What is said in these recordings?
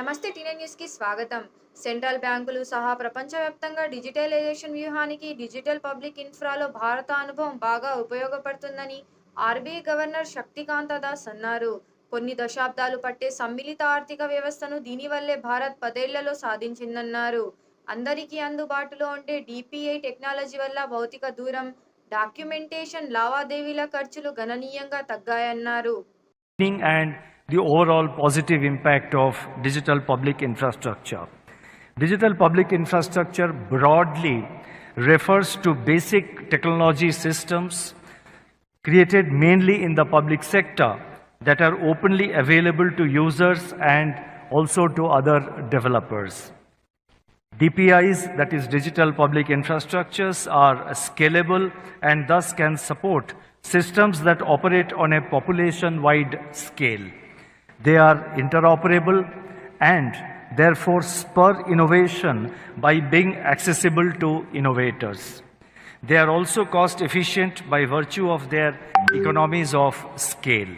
నమస్తే టీనే న్యూస్కి స్వాగతం. సెంట్రల్ బ్యాంకులు సహా ప్రపంచవ్యాప్తంగా డిజిటలైజేషన్ వ్యూహానికి డిజిటల్ పబ్లిక్ ఇన్ఫ్రాలో భారత అనుభవం బాగా ఉపయోగపడుతుందని ఆర్బీఐ గవర్నర్ శక్తికాంత దాస్ అన్నారు. కొన్ని దశాబ్దాలు పట్టే సమ్మిళిత ఆర్థిక వ్యవస్థను దీనివల్లే భారత్ పదేళ్ళలో సాధించిందన్నారు. అందరికీ అందుబాటులో ఉండే డిపిఐ టెక్నాలజీ వల్ల భౌతిక దూరం డాక్యుమెంటేషన్ లావాదేవీల ఖర్చులు గణనీయంగా తగ్గాయన్నారు. And the overall positive impact of digital public infrastructure. Digital public infrastructure broadly refers to basic technology systems created mainly in the public sector that are openly available to users and also to other developers. DPIs, that is digital public infrastructures, are scalable and thus can support systems that operate on a population-wide scale. They are interoperable and therefore spur innovation by being accessible to innovators. They are also cost efficient by virtue of their economies of scale.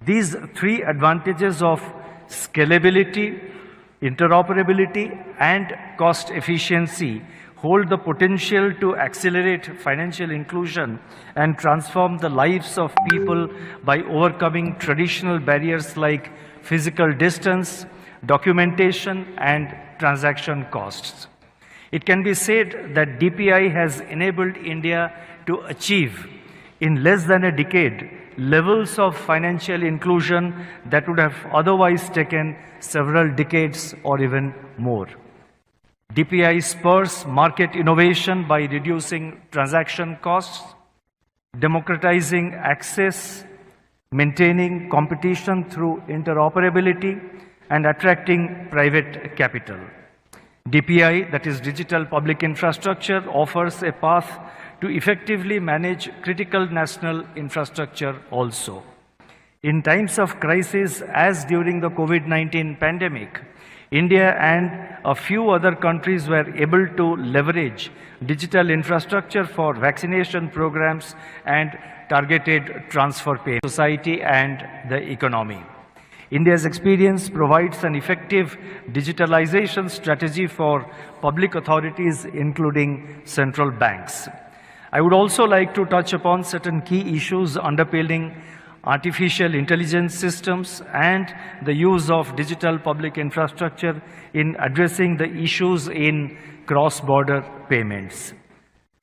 These three advantages of scalability, interoperability, and cost efficiency hold the potential to accelerate financial inclusion and transform the lives of people by overcoming traditional barriers like physical distance, documentation, and transaction costs. It can be said that DPI has enabled India to achieve in less than a decade levels of financial inclusion that would have otherwise taken several decades or even more. DPI spurs market innovation by reducing transaction costs, democratizing access, maintaining competition through interoperability, and attracting private capital. DPI, that is digital public infrastructure, offers a path to effectively manage critical national infrastructure also. In times of crisis, as during the COVID 19 pandemic, India and a few other countries were able to leverage digital infrastructure for vaccination programs and targeted transfer pay society and the economy. India's experience provides an effective digitalization strategy for public authorities, including central banks. I would also like to touch upon certain key issues underpinning artificial intelligence systems and the use of digital public infrastructure in addressing the issues in cross border payments.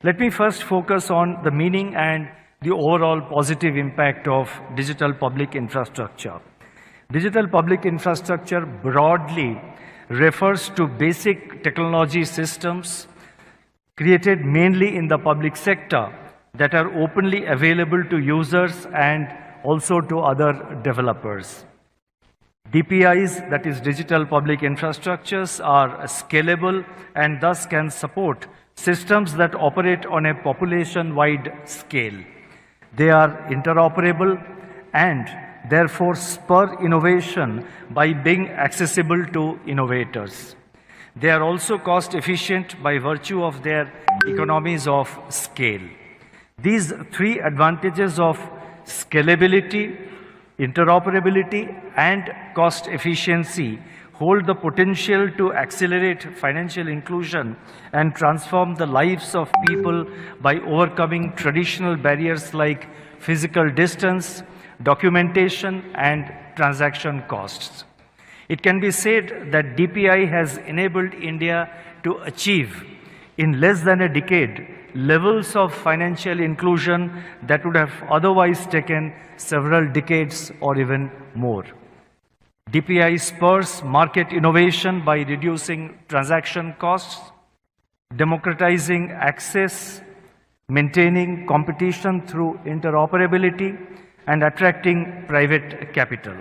Let me first focus on the meaning and the overall positive impact of digital public infrastructure. Digital public infrastructure broadly refers to basic technology systems created mainly in the public sector that are openly available to users and also to other developers. DPIs, that is digital public infrastructures, are scalable and thus can support systems that operate on a population-wide scale. They are interoperable and therefore spur innovation by being accessible to innovators. They are also cost efficient by virtue of their economies of scale. These three advantages of scalability, interoperability, and cost efficiency hold the potential to accelerate financial inclusion and transform the lives of people by overcoming traditional barriers like physical distance, documentation, and transaction costs. It can be said that DPI has enabled India to achieve in less than a decade levels of financial inclusion that would have otherwise taken several decades or even more. DPI spurs market innovation by reducing transaction costs, democratizing access, maintaining competition through interoperability, and attracting private capital.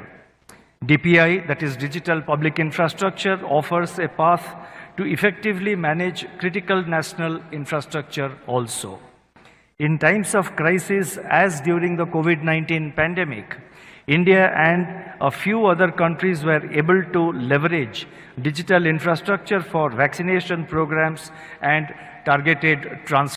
DPI, that is digital public infrastructure, offers a path to effectively manage critical national infrastructure also. In times of crisis, as during the COVID 19 pandemic, India and a few other countries were able to leverage digital infrastructure for vaccination programs and targeted transfer.